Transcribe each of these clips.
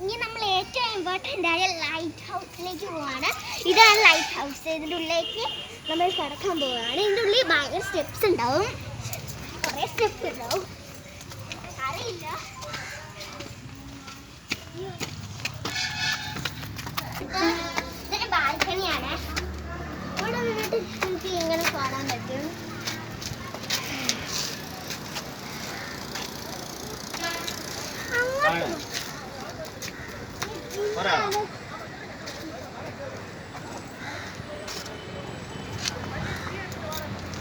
ഇനി നമ്മൾ ഏറ്റവും ഇമ്പോർട്ടന്റ് ആയ ലൈറ്റ് ഹൗസിലേക്ക് പോവാണ്. ഇതാണ് ലൈറ്റ് ഹൗസ് ഇതിന്റെ ഉള്ളിലേക്ക് നമ്മൾ കിടക്കാൻ പോവുകയാണ് ഇതിന്റെ ഉള്ളിൽ ഭയങ്കര സ്റ്റെപ്സ് ഉണ്ടാവും. കുറേ സ്റ്റെപ്സ് ഉണ്ടാവും. അറിയില്ല ബാൽക്കണിയാണ് ഇവിടെ നിന്നിട്ട് നമുക്ക് ഇങ്ങനെ കാണാൻ പറ്റും അങ്ങോട്ട് പറയാം. ആ ആ ആ. ഇത് തീ. അത് മാസ്ക് വെച്ചിട്ട് പറ എനിക്ക് പേടിയാണ്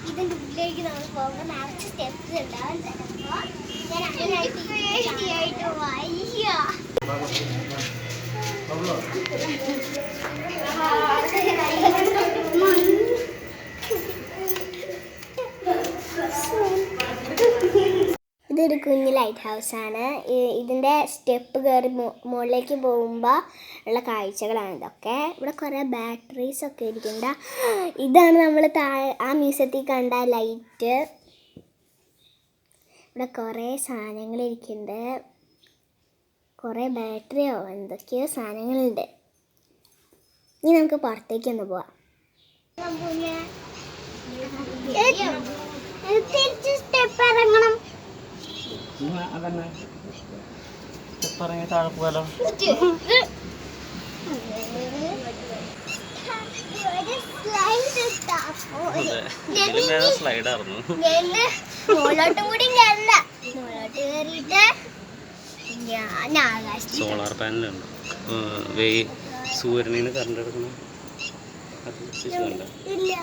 ഇതിന്റെ ഉള്ളിലേക്ക് നമ്മൾ പോകുമ്പോൾ നിറച്ച് സ്റ്റെപ്സ് ഉണ്ടാവും ഞാൻ അതിനായിട്ട് പേടിയായിട്ട് വയ്യ. കുഞ്ഞ് ലൈറ്റ് ഹൗസ് ആണ്. ഇ- ഇതിന്റെ സ്റ്റെപ്പ് കയറി മുകളിലേക്ക് പോകുമ്പോൾ ഉള്ള കാഴ്ചകളാണ് ഇതൊക്കെ. ഇവിടെ കുറേ ബാറ്ററീസ് ഒക്കെ ഇരിക്കുന്നുണ്ട്. ഇതാണ് നമ്മൾ താഴെ ആ മ്യൂസിയത്തിൽ കണ്ട ലൈറ്റ് ഇവിടെ കുറേ സാധനങ്ങൾ ഇരിക്കുന്നുണ്ട്. കുറേ ബാറ്ററിയോ എന്തൊക്കെയോ സാധനങ്ങളുണ്ട്. ഇനി നമുക്ക് പുറത്തേക്ക് ഒന്ന് പോവാം. തിരിച്ച് സ്റ്റെപ്പ് ഇറങ്ങണം. അതന്നെ. പറഞ്ഞ താഴെ പോകാലോ. ഇതിലും വേറെ സ്ലൈഡ് ആയിരുന്നു മുകളോട്ടും കൂടി കയറണ്ട മുകളോട്ട് കയറിയിട്ട് സോളാർ പാനലുണ്ട്. വെയ് സൂര്യനിന്ന് കറണ്ട് എടുക്കണം അത് ഇല്ല.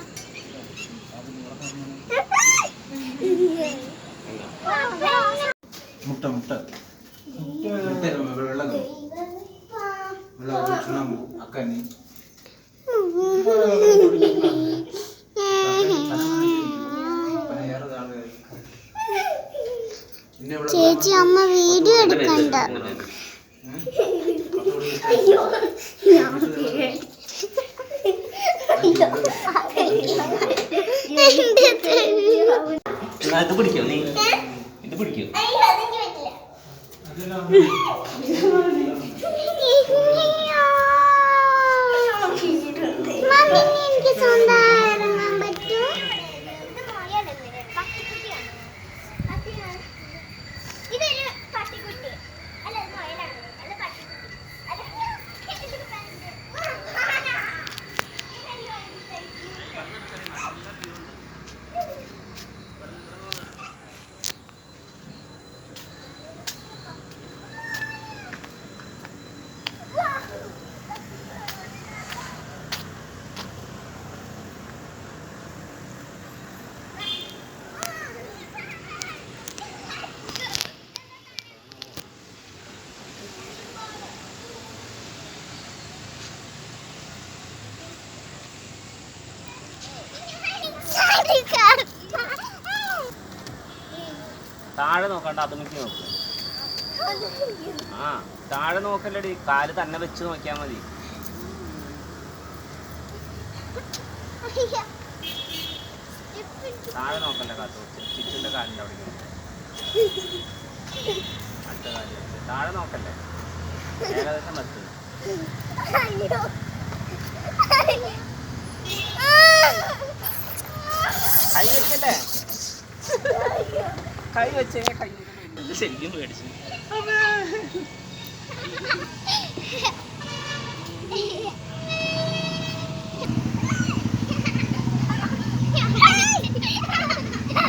മുട്ട മുട്ട. മുട്ട വെള്ളം വെള്ളം കുടിക്കണം അക്കനി ചേച്ചി അമ്മ വീഡിയോ എടുക്കണ്ട. ഇത് പിടിക്കോ നീ? ഇത് പിടിക്കോ? 이상해요. 마미님께서 온다. താഴെ നോക്കണ്ട അത് നോക്കി. ആ താഴെ നോക്കല്ലടി കാൽ തന്നെ വെച്ച് നോക്കിയാ മതി. താഴെ നോക്കല്ല കാത്തു ചിച്ചുന്റെ കാലിന്റെ അവിടെ അടുത്ത താഴെ നോക്കല്ലേ ഏകദേശം വെച്ച് കൈ വെക്കല്ലേ? കൈ വെച്ചേ കൈ ഇത് ശല്യം പേടിച്ചു.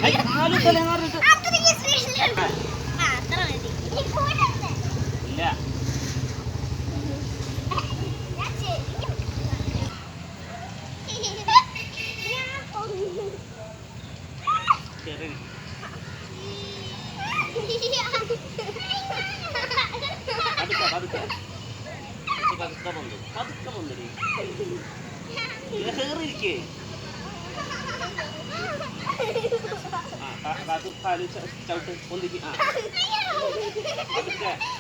ഐ, കാൽ തലേ മാറിയിട്ട്. ഇല്ല കേറിയിരിക്കേ. കാത്തു കാൽ ചവിട്ട് പൊന്തിക്ക്. ആ.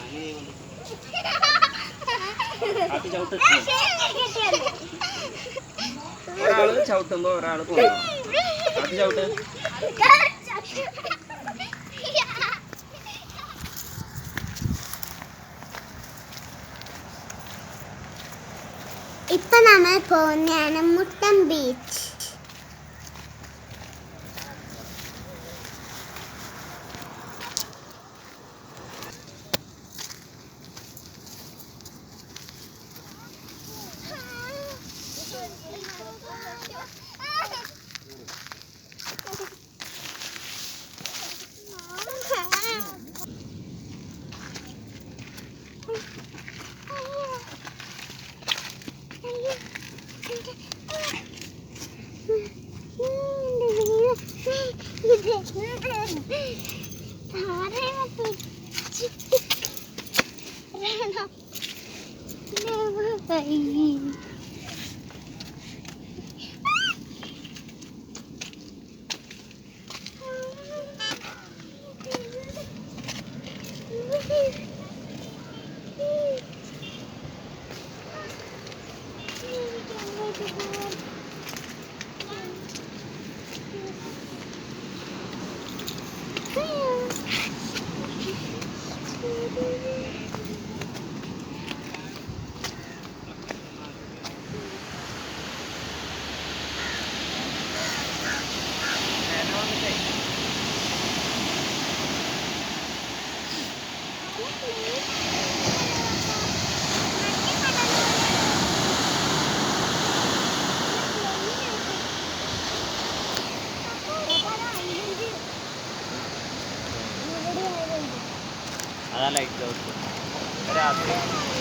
അങ്ങനെ. കാത്തു ചവിട്ട്. ഒരാൾ ചവിട്ടുമ്പോ ഒരാൾ പോകണം അത് ചവിട്ട്. ഇപ്പൊ നമ്മൾ പോകുന്നതാണ് Muttam beach Never, never baby. Thank you. അതാ ലൈറ്റ് ഹൗസ് രാത്രി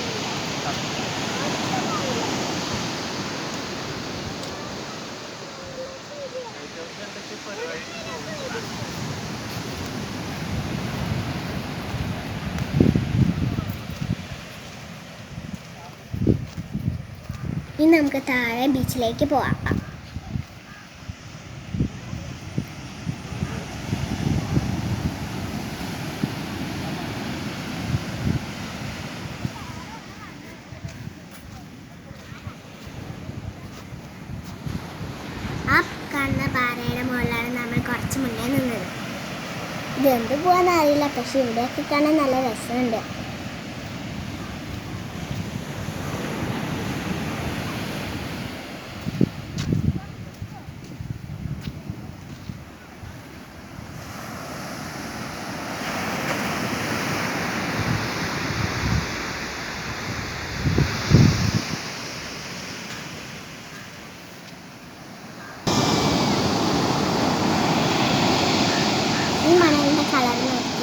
ഇനി നമുക്ക് താഴെ ബീച്ചിലേക്ക് പോവാം. കാണുന്ന പാറയുടെ മുകളിലാണ് നമ്മൾ കുറച്ച് മുന്നേ നിന്നത്. ഇത് എന്ത് പോകാൻ അറിയില്ല പക്ഷെ ഇവിടെയൊക്കെ കാണാൻ നല്ല രസമുണ്ട് ഈ മണലിന്റെ കളർ നോക്കിയേ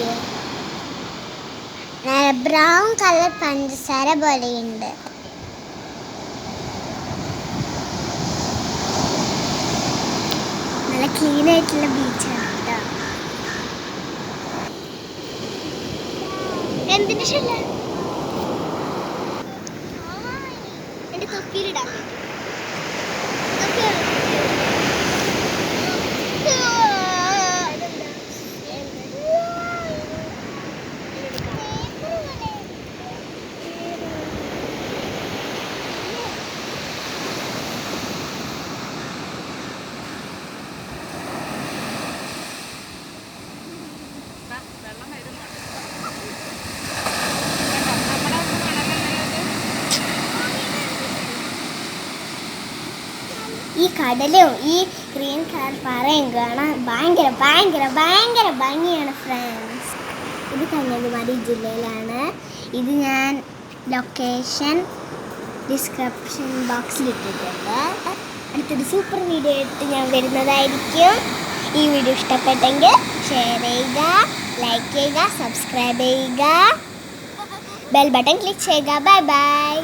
ബ്രൗൺ കളർ പഞ്ചസാര പോലെയുണ്ട്. നല്ല ക്ലീൻ ആയിട്ടുള്ള ബീച്ചാണ് കേട്ടോ എന്തിന്റെ ശല്ല എന്റെ തൊപ്പിയിലിടാൻ ഈ കടലും ഈ ഗ്രീൻ കളർ പാറയും കാണാൻ ഭയങ്കര ഭയങ്കര ഭയങ്കര ഭംഗിയാണ് ഫ്രണ്ട്സ് ഇത് കന്യാകുമാരി ജില്ലയിലാണ്. ഇത് ഞാൻ ലൊക്കേഷൻ ഡിസ്ക്രിപ്ഷൻ ബോക്സിൽ ഇട്ടിട്ടുണ്ട്. അടുത്തൊരു സൂപ്പർ വീഡിയോ ആയിട്ട് ഞാൻ വരുന്നതായിരിക്കും. ഈ വീഡിയോ ഇഷ്ടപ്പെട്ടെങ്കിൽ ഷെയർ ചെയ്യുക ലൈക്ക് ചെയ്യുക സബ്സ്ക്രൈബ് ചെയ്യുക. ബെൽ ബട്ടൺ ക്ലിക്ക് ചെയ്യുക. Bye bye